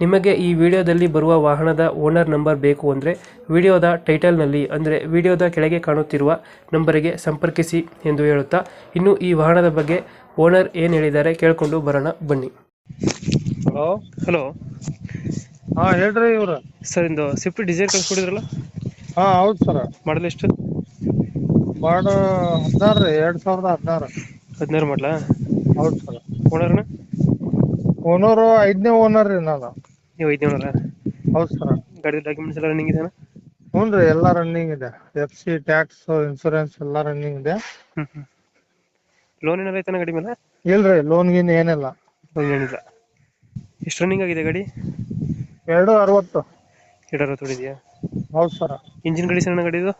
ನಿಮಗೆ ಈ ವಿಡಿಯೋದಲ್ಲಿ ಬರುವ ವಾಹನದ ಓನರ್ ನಂಬರ್ ಬೇಕು ಅಂದರೆ ವಿಡಿಯೋದ ಟೈಟಲ್ನಲ್ಲಿ ಅಂದರೆ ವಿಡಿಯೋದ ಕೆಳಗೆ ಕಾಣುತ್ತಿರುವ ನಂಬರಿಗೆ ಸಂಪರ್ಕಿಸಿ ಎಂದು ಹೇಳುತ್ತಾ ಇನ್ನು ಈ ವಾಹನದ ಬಗ್ಗೆ ಓನರ್ ಏನು ಹೇಳಿದ್ದಾರೆ ಕೇಳಿಕೊಂಡು ಬರೋಣ ಬನ್ನಿ. ಹಲೋ? ಹಲೋ. ಹಾಂ ಹೇಳ್ರಿ ಇವರು. ಸರ್ ಇಂದು ಸ್ವಿಫ್ಟ್ ಡಿಸೈರ್ ಕಳ್ಸ್ಕೊಡಿದ್ರಲ್ಲ? ಹಾಂ ಹೌದು ಸರ್. ಮಾಡಲ್ ಎಷ್ಟು? ಬಾಡ ಹದಿನಾರು ರೀ ಎರಡು ಸಾವಿರದ ಹದಿನಾರು. ಹದಿನಾರು ಮಾಡಲಾ? ಹೌದು ಸರ್. ಓನರ್ನ? ಓನರು ಐದನೇ ಓನರ್ ರೀ ನಾನು. ನೀವು ಐದು ಓನರ್ ಹೌದು ಸರ್. ಗಾಡಿ ಡಾಕ್ಯುಮೆಂಟ್ಸ್ ಎಲ್ಲ ರನ್ನಿಂಗ್ ಇದೆಯಾ ಹ್ಞೂ ರೀ ಎಲ್ಲ ರನ್ನಿಂಗ್ ಇದೆ. ಎಫ್ ಸಿ ಟ್ಯಾಕ್ಸ್ ಇನ್ಶೂರೆನ್ಸ್ ಎಲ್ಲ ರನ್ನಿಂಗ್ ಇದೆ. ಹ್ಞೂ ಹ್ಞೂ ಲೋನ್ ಏನಾರ ಐತಾನ ಗಾಡಿ ಮೇಲೆ? ಇಲ್ರಿ ಲೋನ್ ಗೀನ್ ಏನಿಲ್ಲ. ಲೋನ್ ಏನಿಲ್ಲ. ಎಷ್ಟು ರನ್ನಿಂಗ್ ಆಗಿದೆ ಗಾಡಿ? ಎರಡು ಅರವತ್ತು. ಎರಡು ಅರವತ್ತು ಹೊಡಿದೆಯಾ? ಹೌದ್ ಸರ. ಇಂಜಿನ್ ಕಂಡೀಷನ್ ಗಾಡಿ ಇದು?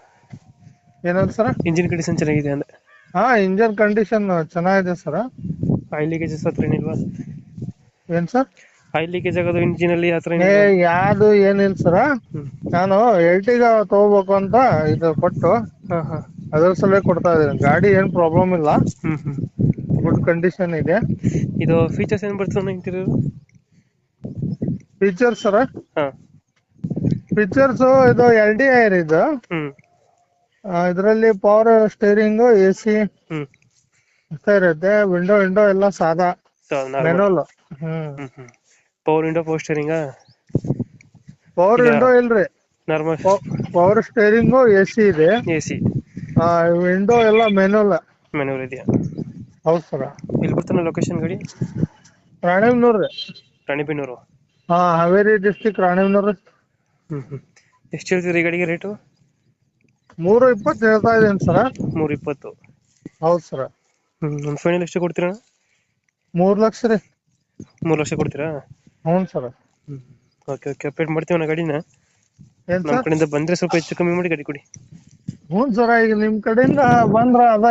ಏನಂತ ಸರ? ಇಂಜಿನ್ ಕಂಡೀಷನ್ ಚೆನ್ನಾಗಿದೆ ಅಂದ್ರೆ ಹಾ ಇಂಜಿನ್ ಕಂಡೀಷನ್ ಚೆನ್ನಾಗಿದೆ ಸರ್. ಆಯಿಲ್ ಲೀಕೇಜಸ್ ಹತ್ರ ಏನಿಲ್ವಾ? ಏನ್ ಸರ್? ಆಯಿಲ್ ಲೀಕೇಜ್ ಆಗೋದು ಇಂಜಿನ್ ಅಲ್ಲಿ ಯಾತ್ರ ಏ ಯಾವ್ದು ಏನಿಲ್ಲ ಸರ. ನಾನು ಎಲ್ಟಿಗ ತಗೋಬೇಕು ಅಂತ ಇದು ಕೊಟ್ಟು ಅದ್ರ ಸಲುವಾಗಿ ಕೊಡ್ತಾ ಇದೀನಿ ಗಾಡಿ ಏನ್ ಪ್ರಾಬ್ಲಮ್ ಇಲ್ಲ. ಗುಡ್ ಕಂಡೀಷನ್ ಇದೆ. ಇದು ಫೀಚರ್ಸ್ ಏನ್ ಬರ್ತದೆ ಇಂಟೀರಿಯರ್ ಫೀಚರ್ಸ್ ಸರ? ಹಾ. ಫೀಚರ್ಸ್ ಇದು ಎಲ್ ಡಿ ಐರ್ ಇದು. ಹ್ಮ್. ಇದರಲ್ಲಿ ಪವರ್ ಸ್ಟೇರಿಂಗ್ ಎ ಸಿ ಹ್ಮ್. ಇರುತ್ತೆ. ವಿಂಡೋ ವಿಂಡೋ ಎಲ್ಲ ಸಾದಾ. Manual power window power steering power? Window ಇಲ್ರಿ. ನಾರ್ಮಲ್ ಪವರ್ ಸ್ಟೇರಿಂಗ್ ಎಸಿ ಇದೆ. ಎಸಿ ಆ ವಿಂಡೋ ಎಲ್ಲ ಮೆನುಲ್ ಮೆನುವಲ್ ಇದೆಯಾ? ಹೌದು ಸರ್. ಇಲ್ಲಿ ಬರ್ತಾನೆ ಲೊಕೇಶನ್ ಗಡಿ? ರಾಣಿಬೆನ್ನೂರ್ ರಾಣಿಬೆನ್ನೂರು. ಹಾ ಹಾವೇರಿ ಡಿಸ್ಟಿಕ್ ರಾಣಿಬೆನ್ನೂರ್. ಹ್ಮ್ ಹ್ಮ್. ಎಷ್ಟು ಹೇಳ್ತೀರಿ ಈ ಗಾಡಿಗೆ ರೇಟು ಮೂರು ಇಪ್ಪತ್ತು ಹೇಳ್ತಾ ಇದ್ದೀನಿ ಸರ. ಮೂರು ಇಪ್ಪತ್ತು. ಹೌದ್ ಸರ. ಹ್ಞೂ ಒಂದು ಫೈನಲ್ ಎಷ್ಟು ಕೊಡ್ತೀರಾ ಮೂರ್ ಲಕ್ಷ ರೀ. ಮೂರು ಲಕ್ಷ ಕೊಡ್ತೀರಾ? ಹ್ಞೂ ಸರ್. ಓಕೆ ಓಕೆ ಅಪ್ಡೇಟ್ ಮಾಡ್ತೀವಿ ನಾ ಗಾಡಿನ. ಏನ್ ನಮ್ಮ ಸರ್? ಕಡೆಯಿಂದ ಬಂದ್ರೆ ಸ್ವಲ್ಪ ಹೆಚ್ಚು ಕಮ್ಮಿ ಮಾಡಿ ಗಾಡಿ ಕೊಡಿ. ಹ್ಞೂ ಸಾರ ಈಗ ನಿಮ್ಮ ಕಡೆಯಿಂದ ಬಂದ್ರ ಅದ